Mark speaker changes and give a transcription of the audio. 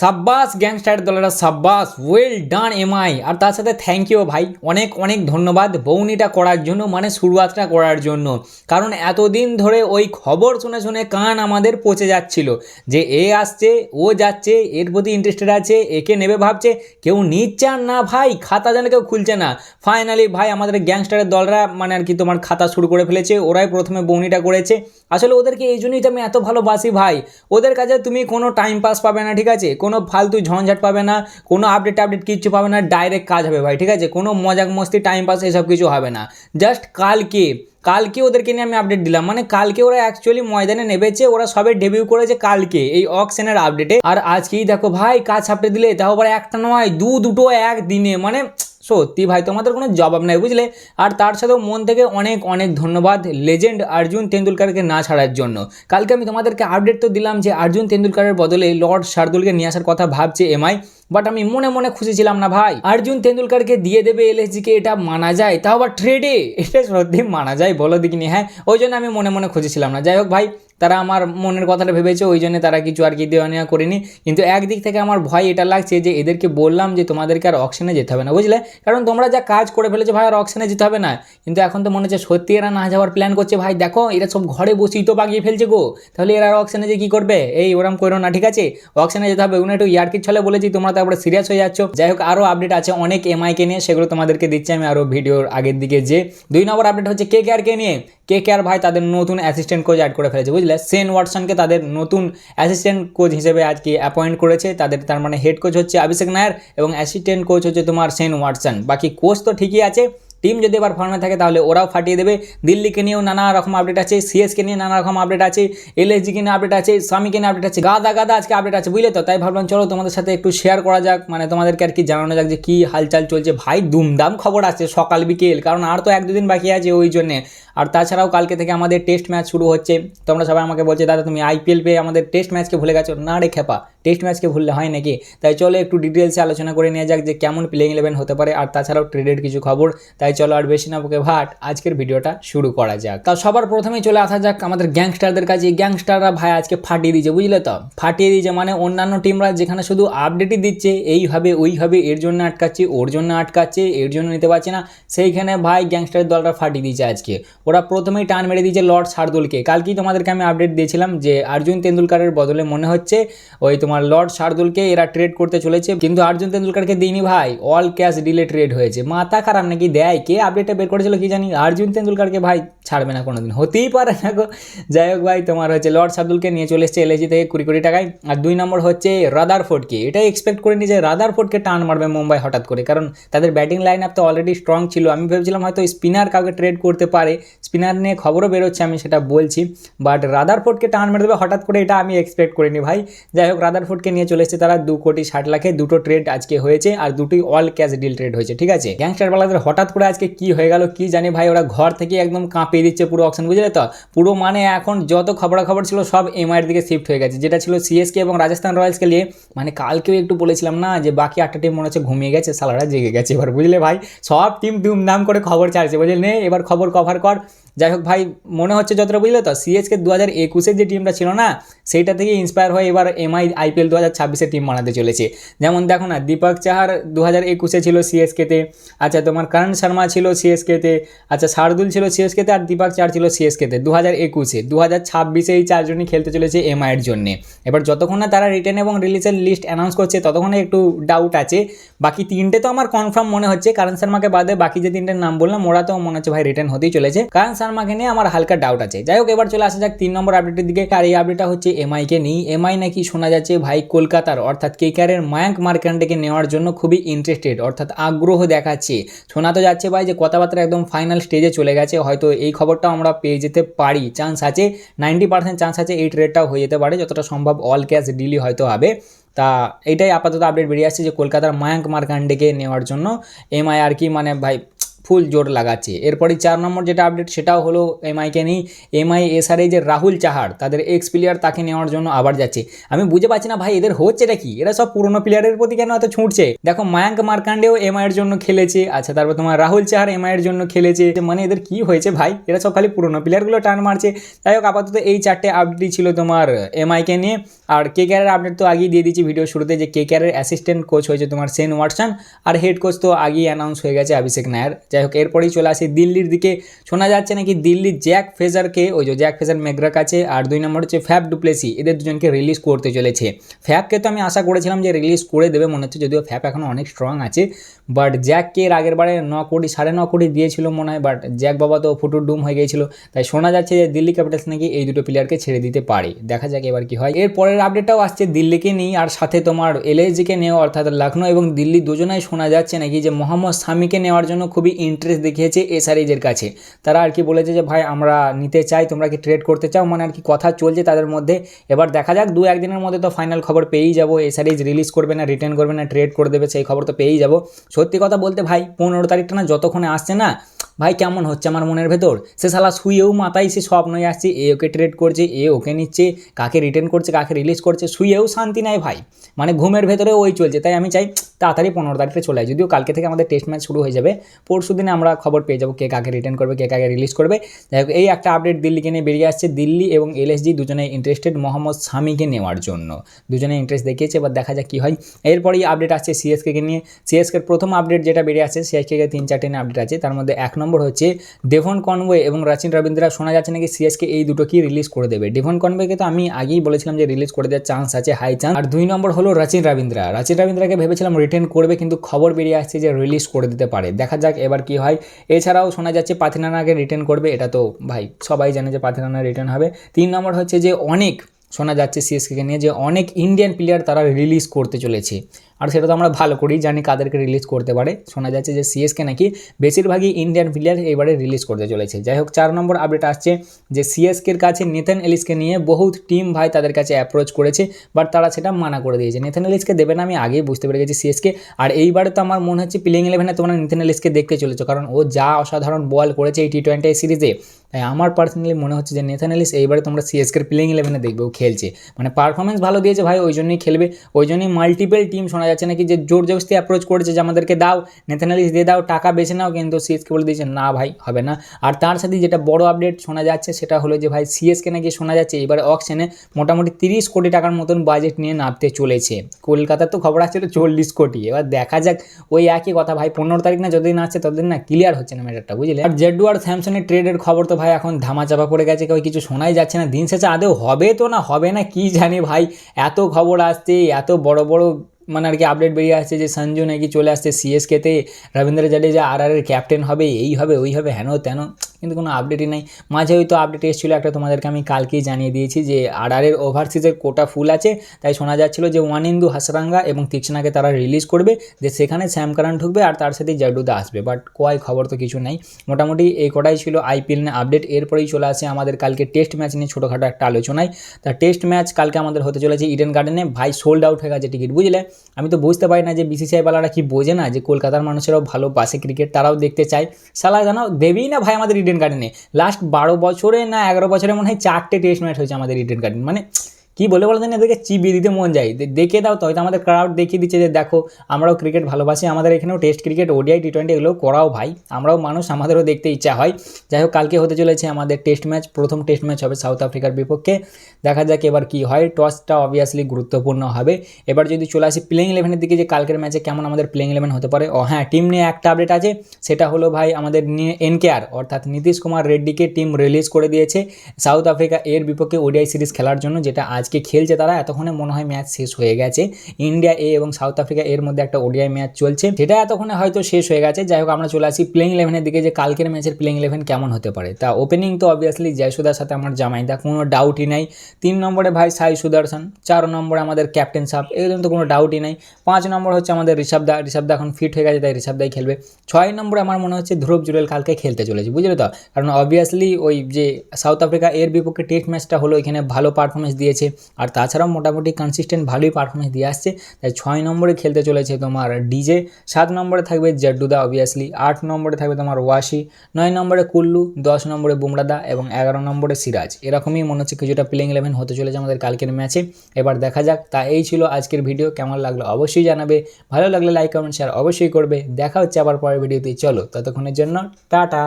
Speaker 1: সাব্বাস, গ্যাংস্টার দলেরা সাব্বাস ওয়েল ডান এমআই আর তার সাথে থ্যাংক ইউ ভাই। অনেক অনেক ধন্যবাদ বৌনিটা করার জন্য মানে শুরুয়াতটা করার জন্য। কারণ এতদিন ধরে ওই খবর শুনে শুনে কান আমাদের পচে যাচ্ছিল যে এ আসছে, ও যাচ্ছে, এর প্রতি ইন্টারেস্টেড আছে, একে নেবে ভাবছে, কেউ নিচ্ছে না, ভাই, খাতা যেন কেউ খুলছে না। ফাইনালি ভাই, আমাদের গ্যাংস্টারের দলরা মানে আর কি তোমার খাতা শুরু করে ফেলেছে, ওরাই প্রথমে বৌনিটা করেছে। আসলে ওদেরকে এই জন্যই তো আমি এত ভালোবাসি, ভাই। ওদের কাছে তুমি কোনো টাইম পাস পাবে না, ঠিক আছে? কোনো ফালতু ঝঞ্ঝাট পাবে না, কোনো আপডেট আপডেট কিচ্ছু পাবে না ডাইরেক্ট কাজ হবে ভাই, ঠিক আছে? কোনো মজাক মস্তি টাইম পাস এসব কিছু হবে না। জাস্ট কালকে কালকে ওদেরকে নিয়ে আমি আপডেট দিলাম। মানে কালকে ওরা অ্যাকচুয়ালি ময়দানে নেবেছে ওরা সবে ডেবিউ করেছে কালকে এই অকশনের আপডেটে আর আজকেই দেখো ভাই, কাজ ছাপড়ে দিলে, তাও আবার একটা নয়, দু দুটো এক দিনে মানে সত্যি ভাই, তোমাদের কোনো জবাব নাই, বুঝলে? আর তার সাথেও মন থেকে অনেক অনেক ধন্যবাদ লেজেন্ড অর্জুন তেন্ডুলকারকে না ছাড়ার জন্য। কালকে আমি তোমাদেরকে আপডেট তো দিলাম যে, অর্জুন তেন্ডুলকারের বদলে লর্ড শার্দুলকে নিয়ে আসার কথা ভাবছে এমআই। বাট আমি মনে মনে খুশি ছিলাম না ভাই। অর্জুন তেন্ডুলকারকে দিয়ে দেবে এলএসজিকে, এটা মানা যায়। তাও আবার ট্রেডে এটা সত্যি মানা যায়, বলো দেখিনি হ্যাঁ? ওই জন্য আমি মনে মনে খুশি ছিলাম না। যাই হোক ভাই, তারা আমার মনের কথাটা ভেবেছে, ওই জন্য তারা কিছু আর কি দেওয়া নেওয়া করেনি। কিন্তু একদিক থেকে আমার ভয় এটা লাগছে যে, এদেরকে বললাম যে, তোমাদেরকে আর অকশনে যেতে হবে না, বুঝলে? কারণ তোমরা যা কাজ করে ফেলেছো ভাই, আর অকশনে যেতে হবে না। কিন্তু এখন তো মনে হচ্ছে সত্যি এরা না যাওয়ার প্ল্যান করছে। ভাই, দেখো, এরা সব ঘরে বসেই তো বাগিয়ে ফেলছে গো। তাহলে এরা আর অকশনে যে কী করবে? এই, ওরম করো না, ঠিক আছে? অকশনে যেতে হবে। ওগুলো একটু ইয়ার্কির ছলে বলেছি, তোমরা তারপরে সিরিয়াস হয়ে যাচ্ছ। যাই হোক আরও আপডেট আছে, অনেক এমআইকে নিয়ে, সেগুলো তোমাদেরকে দিচ্ছি আমি আরও ভিডিওর আগের দিকে যে, দুই নম্বর আপডেট হচ্ছে কে কে আর কে নিয়ে। কে কেয়ার ভাই তাদের নতুন অ্যাসিস্ট্যান্ট কোচ অ্যাড করে ফেলেছে, বুঝলে? সেন ওয়াটসনকে তাদের নতুন অ্যাসিস্ট্যান্ট কোচ হিসেবে আজকে অ্যাপয়েন্ট করেছে, তাদের, তার মানে হেড কোচ হচ্ছে অভিষেক নায়ার এবং অ্যাসিস্ট্যান্ট কোচ হচ্ছে তোমার সেন ওয়াটসন বাকি কোচ তো ঠিকই আছে টিম যদি এবার ফর্মে থাকে তাহলে ওরাও ফাটিয়ে দেবে। দিল্লিকে নিয়েও নানা রকম আপডেট আছে সিএসকে নিয়ে নানা রকম আপডেট আছে এলএসজিকে নিয়ে আপডেট আছে, স্বামীকে নিয়ে আপডেট আছে, গাদা গাদা আজকে আপডেট আছে, বুঝলে তো? তাই ভাবলাম চলো তোমাদের সাথে একটু শেয়ার করা যাক মানে তোমাদেরকে আর কি জানানো যাক যে কী হালচাল চলছে। ভাই দুমদাম খবর আছে সকাল বিকেল, কারণ আর তো এক দুদিন বাকি আছে ওই জন্যে। আর তাছাড়াও কালকে থেকে আমাদের টেস্ট ম্যাচ শুরু হচ্ছে। তোমরা সবাই আমাকে বলছে, দাদা, তুমি আইপিএল পেয়ে আমাদের টেস্ট ম্যাচকে ভুলে গেছো? না রে খেপা টেস্ট ম্যাচকে ভুললে হয় নাকি? তাই চলো একটু ডিটেলসে আলোচনা করে নিয়ে যাক যে কেমন প্লেইং ইলেভেন হতে পারে, আর তাছাড়াও ট্রেডের কিছু খবর। তাই চলো আর বেশি না বকে ভাট, আজকের ভিডিওটা শুরু করা যাক। তা সবার প্রথমেই চলে আসা যাক আমাদের গ্যাংস্টারদের কাছে। গ্যাংস্টাররা ভাই আজকে ফাটিয়ে দিয়েছে, বুঝলে তো? ফাটিয়ে দিয়েছে মানে অন্যান্য টিমরা যেখানে শুধু আপডেটই দিচ্ছে এইভাবে ওইভাবে এর জন্য আটকাচ্ছে, ওর জন্য আটকাচ্ছে, এর জন্য নিতে পারছে না। সেইখানে ভাই গ্যাংস্টারের দলটা ফাটিয়ে দিয়েছে আজকে। ওরা প্রথমেই টান মেরে দিয়েছে লর্ড শার্দুলকে। কালকেই তোমাদেরকে আমি আপডেট দিয়েছিলাম যে অর্জুন তেন্ডুলকারের বদলে মনে হচ্ছে, ওই তোমার লর্ড শার্দুলকে এরা ট্রেড করতে চলেছে, কিন্তু অর্জুন তেন্ডুলকারকে দিইনি ভাই। অল ক্যাশ ডিলে ট্রেড হয়েছে। মাথা খারাপ নাকি? দেয়। কে আপডেটটা বের করেছিল কি জানি? অর্জুন তেন্ডুলকারকে ভাই ছাড়বে না কোনোদিন। হতেই পারে না গো। যাই হোক ভাই, তোমার হচ্ছে লর্ড শার্দুলকে নিয়ে চলে এসছে এলএজি থেকে কুড়ি কোটি টাকায়। আর দুই নম্বর হচ্ছে রাদার ফোর্ডকে এটাই এক্সপেক্ট করিনি যে রাদার ফোর্ডকে টান মারবে মুম্বাই হঠাৎ করে। কারণ তাদের ব্যাটিং লাইন আপ তো অলরেডি স্ট্রং ছিল। আমি ভেবেছিলাম হয়তো স্পিনার কাউকে ট্রেড করতে পারে। স্পিনার নিয়ে খবরও বেরোচ্ছে, আমি সেটা বলছি। বাট রাদারফোর্ডকে টান মেরে দেবে হঠাৎ করে, এটা আমি এক্সপেক্ট করিনি ভাই। যাই হোক রাদারফোর্ডকে নিয়ে চলে এসেছে তারা। দু কোটি ষাট লাখে দুটো ট্রেড আজকে হয়েছে আর দুটোই অল ক্যাশ ডিল ট্রেড হয়েছে, ঠিক আছে? গ্যাংস্টার বালাদের হঠাৎ করে আজকে কি হয়ে গেল কি জানি ভাই, ওরা ঘর থেকে একদম কাঁপিয়ে দিচ্ছে পুরো অপশন বুঝলে তো? পুরো মানে এখন যত খবরাখবর ছিল সব এমআইয়ের দিকে শিফট হয়ে গেছে, যেটা ছিল সিএসকে এবং রাজস্থান রয়্যালসকে নিয়ে। মানে কালকেও একটু বলেছিলাম না যে বাকি আটটা টিম মনে হচ্ছে ঘুমিয়ে গেছে, সালারা জেগে গেছে এবার, বুঝলে ভাই? সব টিম দুমদাম করে খবর ছাড়ছে, বুঝলে? নে, এবার খবর কভার কর। যাই হোক ভাই, মনে হচ্ছে যতটা বুঝলে তো সিএসকে দু হাজার একুশের যে টিমটা ছিল না, সেইটা থেকে ইন্সপায়ার হয়ে এবার এমআই আইপিএল দু হাজার ছাব্বিশে টিম বানাতে চলেছে। যেমন দেখো না, দীপক চাহার দু হাজার একুশে ছিল সিএসকেতে আচ্ছা তোমার করণ শর্মা ছিল সিএসকেতে আচ্ছা শার্দুল ছিল সিএসকেতে আর দীপক চার ছিল সিএসকেতে দু হাজার একুশে দু হাজার ছাব্বিশে এই চারজনই খেলতে চলেছে এমআইয়ের জন্যে। এবার যতক্ষণ না তারা রিটার্ন এবং রিলিজের লিস্ট অ্যানাউন্স করছে, ততক্ষণে একটু ডাউট আছে। বাকি তিনটে তো আমার কনফার্ম মনে হচ্ছে, কারণ শর্মাকে বাদে বাকি যে তিনটের নাম বললাম, ওরা তো মনে হচ্ছে ভাই রিটার্ন হতেই চলেছে। কারণ শর্মাকে নিয়ে আমার হালকা ডাউট আছে। যাই হোক, এবার চলে আসা যাক তিন নম্বর আপডেটের দিকে। আর এই আপডেটটা হচ্ছে এমআইকে নিই এমআই নাকি শোনা যাচ্ছে ভাই কলকাতার, অর্থাৎ কেকারের মায়াঙ্ক মার্কান্ডেকে নেওয়ার জন্য খুবই ইন্টারেস্টেড অর্থাৎ আগ্রহ দেখাচ্ছে। শোনা তো যাচ্ছে ভাই যে কথাবার্তা একদম ফাইনাল স্টেজে চলে গেছে, হয়তো এই খবরটাও আমরা পেয়ে যেতে পারি। চান্স আছে নাইনটি পার্সেন্ট চান্স আছে এই ট্রেডটাও হয়ে যেতে পারে, যতটা সম্ভব অল ক্যাশ ডিলি হয়তো হবে। তা এটাই আপাতত আপডেট বেরিয়ে আসছে যে কলকাতার মায়াঙ্ক মার্কান্ডেকে নেওয়ার জন্য এমআই আর কি মানে ভাই ফুল জোর লাগাচ্ছে। এরপরে চার নম্বর যেটা আপডেট সেটাও হলো এমআইকে নেই এমআই এসআরএ যে রাহুল চাহার তাদের এক্স প্লেয়ার তাকে নেওয়ার জন্য আবার যাচ্ছে। আমি বুঝে পাচ্ছি না ভাই, এদের হচ্ছে হচ্ছেটা কি? এরা সব পুরনো প্লেয়ারের প্রতি কেন এত ছুটছে? দেখো, মায়াঙ্ক মার্কান্ডেও এমআই এর জন্য খেলেছে। আচ্ছা তারপর তোমার রাহুল চাহার এমআই এর জন্য খেলেছে। মানে এদের কি হয়েছে ভাই? এরা সব খালি পুরনো প্লেয়ারগুলো টান মারছে। যাই হোক, আপাতত এই চারটে আপডেটই ছিল তোমার এমআইকে নিয়ে। আর কে কেয়ারের আপডেট তো আগেই দিয়ে দিচ্ছি ভিডিও শুরুতে যে কে কেয়ারের অ্যাসিস্ট্যান্ট কোচ হয়েছে তোমার সেন ওয়াটসন। আর হেড কোচ তো আগেই অ্যানাউন্স হয়ে গেছে অভিষেক নায়ার। যাই হোক, এরপরেই চলে আসি দিল্লির দিকে। শোনা যাচ্ছে নাকি দিল্লির জ্যাক ফেজারকে, ওই যে জ্যাক ফেজার মেগ্রা কাছে আর দুই নম্বর হচ্ছে ফ্যাব ডুপ্লেসি, এদের দুজনকে রিলিজ করতে চলেছে। ফ্যাবকে তো আমি আশা করেছিলাম যে রিলিজ করে দেবে, মনে হচ্ছে যদিও ফ্যাব এখন অনেক স্ট্রং আছে বাট জ্যাককে এর আগের বারে ন কোটি, সাড়ে ন কোটি দিয়েছিল মনে হয় বাট জ্যাক বাবা তো ফুটুর ডুম হয়ে গিয়েছিল। তাই শোনা যাচ্ছে যে দিল্লি ক্যাপিটালস নাকি এই দুটো প্লেয়ারকে ছেড়ে দিতে পারে। দেখা যাক এবার কি হয়। এর পরের আপডেটটাও আসছে দিল্লিকে নিয়ে, আর সাথে তোমার এলএসজিকে নেওয়া, অর্থাৎ লখনৌ এবং দিল্লি দুজনাই শোনা যাচ্ছে নাকি যে মোহাম্মদ সামিকে নেওয়ার জন্য খুবই ইন্টারেস্ট দেখিয়েছে এসআরএজের কাছে। তারা আর কি বলেছে যে, ভাই, আমরা নিতে চাই, তোমরা কি ট্রেড করতে চাও? মানে আর কি কথা চলছে তাদের মধ্যে। এবার দেখা যাক দু একদিনের মধ্যে তো ফাইনাল খবর পেয়েই যাব। এসআরএজ রিলিজ করবে না রিটার্ন করবে না ট্রেড করে দেবে, সেই খবর তো পেয়েই যাব। সত্যি কথা বলতে ভাই, পনেরো তারিখটা না যতক্ষণে আসছে না ভাই, কেমন হচ্ছে আমার মনের ভেতর? সে শালা শুয়েও মাথায় সে স্বপ্নই আসছে, এ ওকে ট্রেড করছে, এ ওকে নিচ্ছে, কাকে রিটার্ন করছে, কাকে রিলিজ করছে, শুয়েও শান্তি নাই ভাই। মানে ঘুমের ভেতরে ওই চলছে। তাই আমি চাই, তাড়াতাড়ি পনেরো তারিখে চলে যায় যদিও কালকে থেকে আমাদের টেস্ট ম্যাচ শুরু হয়ে যাবে, পরশু দিনে আমরা খবর পেয়ে যাব কে কাকে রিটার্ন করবে, কে কাকে রিলিজ করবে। যাই হোক, এই একটা আপডেট দিল্লিকে নিয়ে বেরিয়ে আসছে। দিল্লি এবং এলএসজি দুজনে ইন্টারেস্টেড মোহাম্মদ সামিকে নেওয়ার জন্য। দুজনে ইন্টারেস্ট দেখিয়েছে, এবার দেখা যাক কী হয়। এরপরেই আপডেট আসছে সিএসকে নিয়ে। সিএসকের প্রথম আপডেট যেটা বেরিয়ে আসছে সিএসকে তিন চারটে আপডেট আছে। তার মধ্যে এক হচ্ছে ডেভন কনওয়ে এবং রাচিন রবীন্দ্রা। শোনা যাচ্ছে নাকি সিএসকে এই দুটোকেই রিলিজ করে দেবে। ডেভন কনওয়েকে তো আমি আগেই বলেছিলাম যে রিলিজ করে দেওয়ার চান্স আছে হাই চান্স আর দুই নম্বর হলো রাচিন রবীন্দ্রা। রাচিন রবীন্দ্রাকে ভেবেছিলাম রিটার্ন করবে কিন্তু খবর বেরিয়ে আসছে যে রিলিজ করে দিতে পারে। দেখা যাক এবার কি হয়। এছাড়াও শোনা যাচ্ছে পাথিনানাকে রিটার্ন করবে। এটা তো ভাই সবাই জানে যে পাথিনানা রিটার্ন হবে। তিন নম্বর হচ্ছে যে অনেক শোনা যাচ্ছে সিএসকে নিয়ে যে অনেক ইন্ডিয়ান প্লেয়ার তারা রিলিজ করতে চলেছে। আর সেটা তো আমরা ভালো করেই জানি কাদেরকে রিলিজ করতে পারে। শোনা যাচ্ছে যে সিএসকে নাকি বেশিরভাগই ইন্ডিয়ান প্লেয়ার এবারে রিলিজ করতে চলেছে। যাই হোক, চার নম্বর আপডেট আসছে যে সিএসকের কাছে নেথেন এলিসকে নিয়ে বহুত টিম ভাই তাদের কাছে অ্যাপ্রোচ করেছে বাট তারা সেটা মানা করে দিয়েছে। নেথেন এলিসকে দেবে না, আমি আগেই বুঝতে পেরে গেছি সিএসকে আর এইবারে তো আমার মনে হচ্ছে প্লেইং ইলেভেনে তোমরা নেথান এলিসকে দেখতে চলেছো, কারণ ও যা অসাধারণ বল করেছে এই টি টোয়েন্টি সিরিজে তাই আমার পার্সোনালি মনে হচ্ছে যে নেথান এলিস এইবারে তোমরা সিএসকের প্লেইং ইলেভেনে দেখবে, ও খেলছে। মানে পারফরমেন্স ভালো দিয়েছে ভাই, ওই জন্যই খেলবে, ওই জন্যই মাল্টিপল টিম শোনা যাচ্ছে নাকি যে জোর জবস্তি অ্যাপ্রোচ করেছে যে আমাদেরকে দাও নেথানালিস দিয়ে দাও, টাকা বেছে নাও, কিন্তু সিএসকে বলে দিয়েছে, না ভাই, হবে না। আর তার সাথে যেটা বড় আপডেট শোনা যাচ্ছে সেটা হলো যে ভাই সিএসকে নাকি শোনা যাচ্ছে, এবার অকশনে মোটামুটি তিরিশ কোটি টাকার মতন বাজেট নিয়ে নামতে চলেছে। কলকাতার তো খবর আসছিল চল্লিশ কোটি। এবার দেখা যাক, ওই একই কথা ভাই, পনেরো তারিখ না যতদিন আসছে ততদিন না ক্লিয়ার হচ্ছে না ম্যাটারটা বুঝলে? আর জেডু আর স্যামসনের ট্রেডের খবর তো ভাই এখন ধামাচাপা পড়ে গেছে, কেউ কিছু শোনাই যাচ্ছে না। দিন শেষে আদৌ হবে তো না, হবে না, কি জানি ভাই, এত খবর আসছে, এত বড় বড় মানে আর কি আপডেট বেরিয়ে আসছে যে সঞ্জু নাকি চলে আসছে সিএসকেতে রবীন্দ্র জাডেজা আর আর ক্যাপ্টেন হবে, এই হবে, ওই হবে, হেন তেন। কিন্তু কোনো আপডেটই নাই। মাঝে হয়তো আপডেট এসেছিল একটা তোমাদেরকে আমি কালকেই জানিয়ে দিয়েছি যে এর ওভারসিজের কোটা ফুল আছে। তাই শোনা যাচ্ছিল যে ওয়ানিন্দু হাসরাঙ্গা এবং তীক্ষ্ণাকে তারা রিলিজ করবে, যে সেখানে শ্যাম কারান ঢুকবে আর তার সাথে জাডুদা আসবে। বাট কয় খবর তো কিছু নেই। মোটামুটি এই কটাই ছিল আইপিএল নিয়ে আপডেট এরপরেই চলে আসে আমাদের কালকে টেস্ট ম্যাচ নিয়ে ছোটোখাটো একটা আলোচনায়। তা টেস্ট ম্যাচ কালকে আমাদের হতে চলেছে ইডেন গার্ডেনে ভাই সোল্ড আউট হয়ে গেছে টিকিট বুঝলে? আমি তো বুঝতে পারি না যে বিসিসিআই বালারা কি বোঝে না যে কলকাতার মানুষেরাও ভালোবাসে ক্রিকেট তারাও দেখতে চায়। সালা জানো, দেবেই না ভাই আমাদের ইডেন গার্ডেনে। লাস্ট বারো বছরে না এগারো বছরে মনে হয় চারটে টেস্ট ম্যাচ হয়েছে আমাদের ইডেন গার্ডেন। মানে কী বলে বলে বলতে এদেরকে চিবিয়ে দিতে মন যায়। দেখে দাও তো, হয়তো আমাদের ক্রাউড দেখিয়ে দিচ্ছে যে দেখো, আমরাও ক্রিকেট ভালোবাসি, আমাদের এখানেও test cricket ODI T twenty এগুলো করাও ভাই। আমরাও মানুষ, আমাদেরও দেখতে ইচ্ছা হয়। যাই হোক, কালকে হতে চলেছে আমাদের টেস্ট ম্যাচ প্রথম টেস্ট ম্যাচ হবে সাউথ আফ্রিকার বিপক্ষে। দেখা যাক এবার কি হয় টসটা অবভিয়াসলি গুরুত্বপূর্ণ হবে। এবার যদি চলে আসি প্লেইং ইলেভেনের দিকে, যে কালকের ম্যাচে কেমন আমাদের প্লেইং ইলেভেন হতে পারে? ও হ্যাঁ টিম নিয়ে একটা আপডেট আছে, সেটা হলো ভাই আমাদের এনকেআর অর্থাৎ নীতিশ কুমার রেড্ডিকে টিম রিলিজ করে দিয়েছে সাউথ আফ্রিকা এর বিপক্ষে ওডিআই সিরিজ খেলার জন্য, যেটা আজকে খেলছে তারা। এতক্ষণে মনে হয় ম্যাচ শেষ হয়ে গেছে। ইন্ডিয়া এ এবং সাউথ আফ্রিকা এর মধ্যে একটা ওডিআই ম্যাচ চলছে। সেটা এতক্ষণে হয়তো শেষ হয়ে গেছে। যাই হোক, আমরা চলে আসি প্লেইং ইলেভেনের দিকে যে কালকের ম্যাচের প্লেইং ইলেভেন কেমন হতে পারে। তা ওপেনিং তো অবভিয়াসলি জয়সুদার সাথে আমার জামাইদা কোনো ডাউটই নাই। তিন নম্বরে ভাই সাই সুদর্শন, চার নম্বরে আমাদের ক্যাপ্টেন সাপ এরকম তো কোনো ডাউটই নাই। পাঁচ নম্বর হচ্ছে আমাদের ঋষভদা ঋষভদা এখন ফিট হয়ে গেছে, তাই ঋষভ দাই খেলবে। ছয় নম্বরে আমার মনে হচ্ছে ধ্রুব জুরেল কালকে খেলতে চলেছে, বুঝলে তো? কারণ অবভিয়াসলি ওই যে সাউথ আফ্রিকা এর বিপক্ষে টেস্ট ম্যাচটা হলো, এখানে ভালো পারফরমেন্স দিয়েছে। আর তাছাড়াও মোটামুটি কনসিস্টেন্ট ভালোই পারফরমেন্স দিয়ে আসছে। তাই ছয় নম্বরে খেলতে চলেছে তোমার ডিজে, সাত নম্বরে থাকবে জড্ডুদা অবভিয়াসলি আট নম্বরে থাকবে তোমার ওয়াশি নয় নম্বরে কুল্লু, দশ নম্বরে বুমরাদা এবং এগারো নম্বরে সিরাজ। এরকমই মনে হচ্ছে কিছুটা প্লেইং ইলেভেন হতে চলেছে আমাদের কালকের ম্যাচে এবার দেখা যাক, তা এই ছিল আজকের ভিডিও কেমন লাগল অবশ্যই জানাবে। ভালো লাগলে লাইক কমেন্ট শেয়ার অবশ্যই করবে। দেখা হচ্ছে আবার পরের ভিডিওতে চলো, ততক্ষণের জন্য টাটা।